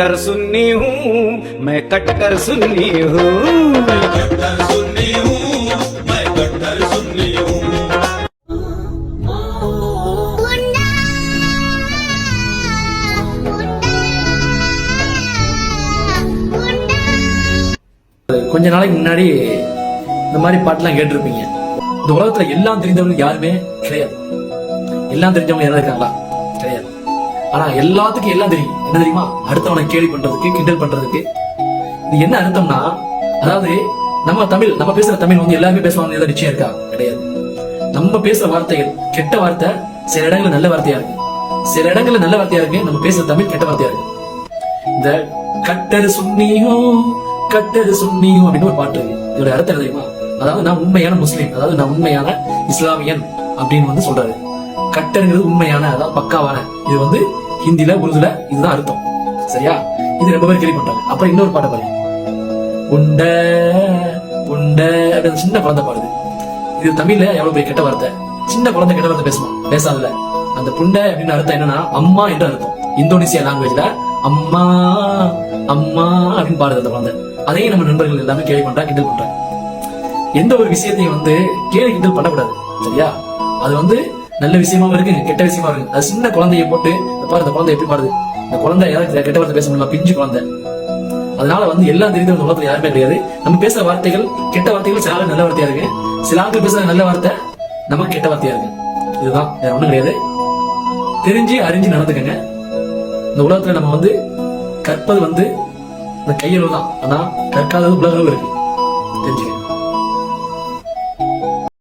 कट्टर सुन्नी हूँ मैं कट्टर सुन्नी हूँ कट्टर सुन्नी हूँ मैं कट्टर सुन्नी हूँ Bunda Bunda Bunda கொஞ்ச நாளைக்கு முன்னாடி இந்த மாதிரி பாட்டுலாம் கேட்டிருப்பீங்க இந்த உலகத்துல எல்லாம் தெரிஞ்சவங்க யாருமே கிடையாது எல்லாம் தெரிஞ்சவங்க யாரும் இருக்காங்களா கிடையாது ஆனா எல்லாத்துக்கும் எல்லாம் தெரியும். என்ன தெரியுமா? அடுத்தவனை கேள்வி பண்றதுக்கு கிண்டல் பண்றதுக்கு. இது என்ன அர்த்தம்னா அதாவது நம்ம தமிழ் நம்ம பேசுற தமிழ் வந்து எல்லாருமே பேசுவாங்க நிச்சயம் இருக்கா? கிடையாது. நம்ம பேசுற வார்த்தைகள் கெட்ட வார்த்தை சில இடங்கள்ல நல்ல வார்த்தையா இருக்கு. சில இடங்கள்ல நல்ல வார்த்தையா இருக்கு நம்ம பேசுற தமிழ் கெட்ட வார்த்தையா இருக்கு. இந்த கட்டரு சுன்னியும் கட்டரு சுன்னியும் அப்படின்னு ஒரு பாட்டு இருக்கு. இதோட அர்த்தம் தெரியுமா? அதாவது நான் உண்மையான முஸ்லீம் அதாவது நான் உண்மையான இஸ்லாமியன் அப்படின்னு வந்து சொல்றாரு. கட்டருங்கிறது உண்மையான அதாவது பக்காவான. இது வந்து ஹிந்தில உருதுல இதுதான் அர்த்தம். சரியா? இது ரொம்ப பேர் கேள்வி பண்றாங்க அப்புறம் இன்னொரு பாட்டை பாருங்க. உண்ட உண்ட அப்படின்னு சின்ன குழந்தை பாடுது. இது தமிழ்ல எவ்வளவு பெரிய கெட்ட வார்த்தை? சின்ன குழந்தை கெட்ட வார்த்தை பேசுமா? பேசாதுல அந்த புண்டை அப்படின்னு அர்த்தம் என்னன்னா அம்மா என்று அர்த்தம். இந்தோனேசியா லாங்குவேஜ்ல அம்மா அம்மா அப்படின்னு பாடுது அந்த குழந்தை. அதையும் நம்ம நண்பர்கள் எல்லாமே கேள்வி பண்றா கிண்டல் பண்றாங்க. எந்த ஒரு விஷயத்தையும் வந்து கேள்வி கிண்டல் பண்ணக்கூடாது. சரியா? அது வந்து நல்ல விஷயமாவும் இருக்கு கெட்ட விஷயமா இருக்கு. அது சின்ன குழந்தைய போட்டு பாரு இந்த குழந்தை எப்படி பாடுது இந்த குழந்தை யாராவது கெட்ட வார்த்தை பேச முடியல பிஞ்சு குழந்தை. அதனால வந்து எல்லாம் தெரிந்த உலகத்துல யாருமே கிடையாது. நம்ம பேசுற வார்த்தைகள் கெட்ட வார்த்தைகள் சில நல்ல வார்த்தையா இருக்கு. சில ஆட்கள் பேசுற நல்ல வார்த்தை நமக்கு கெட்ட வார்த்தையா இருக்கு. இதுதான் வேற ஒண்ணும் கிடையாது. தெரிஞ்சு அறிஞ்சு நடந்துக்கங்க. இந்த உலகத்துல நம்ம வந்து கற்பது வந்து இந்த கையளவு தான் ஆனா கற்காதது உலகளவு இருக்கு.